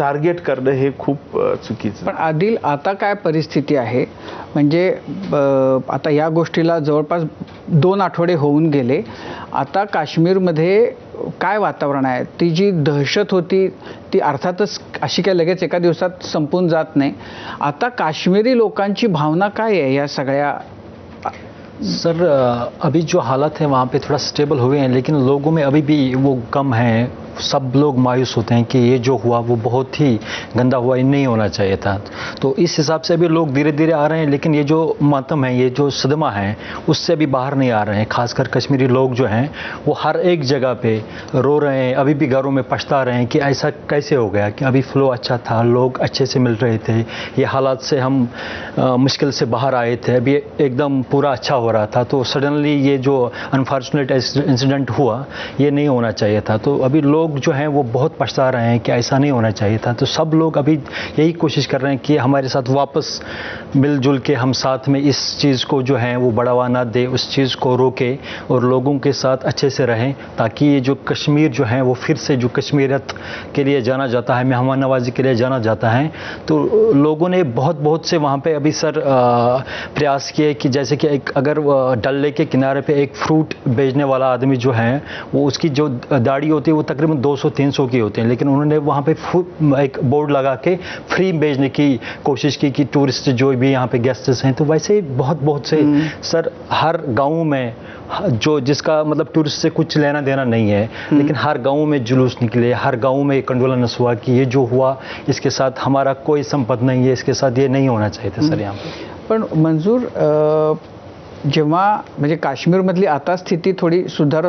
Target करणं हे खूप चुकीचं. पण आदिल आता काय परिस्थिती आहे? म्हणजे आता या गोष्टीला जवळपास दोन आठवडे होऊन गेले. आता काश्मीरमध्ये काय वातावरण आहे? ती जी दहशत होती ती अर्थातच अशी काय लगेच एका दिवसात संपून जात नाही. आता काश्मीरी लोकांची भावना काय आहे या सगळ्या? सर अभी जो हालत है वहाँ पे थोड़ा स्टेबल हुए हैं लेकिन लोगों में अभी भी वो कम है। सब लोग मायूस होते हैं कि ये जो हुआ वो बहुत ही गंदा हुआ ये नहीं होना चाहिए था। तो इस हिसाब से अभी लोग धीरे धीरे आ रहे हैं लेकिन ये जो मातम है ये जो सदमा है उससे अभी बाहर नहीं आ रहे हैं। खासकर कश्मीरी लोग जो हैं वो हर एक जगह पे रो रहे हैं अभी भी घरों में पछता रहे हैं कि ऐसा कैसे हो गया कि अभी फ्लो अच्छा था लोग अच्छे से मिल रहे थे ये हालात से हम अ, मुश्किल से बाहर आए थे अभी एकदम पूरा अच्छा हो रहा था। तो सडनली ये जो अनफॉर्चुनेट इंसिडेंट हुआ ये नहीं होना चाहिए था। तो अभी लोग जो हैं वो बहुत पछता रहे हैं कि ऐसा नहीं होना चाहिए था। तो सब लोग अभी यही कोशिश कर रहे हैं कि हमारे साथ वापस मिलजुल के हम साथ में इस चीज़ को जो है वो बढ़ावा ना दे, उस चीज़ को रोके और लोगों के साथ अच्छे से रहें ताकि ये जो कश्मीर जो है वो फिर से जो कश्मीरत के लिए जाना जाता है, मेहमान नवाजी के लिए जाना जाता है। तो लोगों ने बहुत बहुत से वहाँ पर अभी सर प्रयास किए कि जैसे कि एक अगर डल लेक के किनारे पर एक फ्रूट बेचने वाला आदमी जो है, वो उसकी जो दाढ़ी होती है वो तकरीबन 200-300 की होती हैं लेकिन उन्होंने वहाँ पे एक बोर्ड लगा के फ्री भेजने की कोशिश की कि टूरिस्ट जो भी यहाँ पे गेस्ट्स हैं तो वैसे ही बहुत बहुत से सर हर गाँव में जो जिसका मतलब टूरिस्ट से कुछ लेना देना नहीं है लेकिन हर गाँव में जुलूस निकले हर गाँव में एक आंदोलन हुआ कि ये जो हुआ इसके साथ हमारा कोई संपत्ति नहीं है इसके साथ ये नहीं होना चाहिए था सर यहाँ पे। पण मंजूर जेव्हा म्हणजे काश्मीरमधली आता स्थिती थोडी सुधार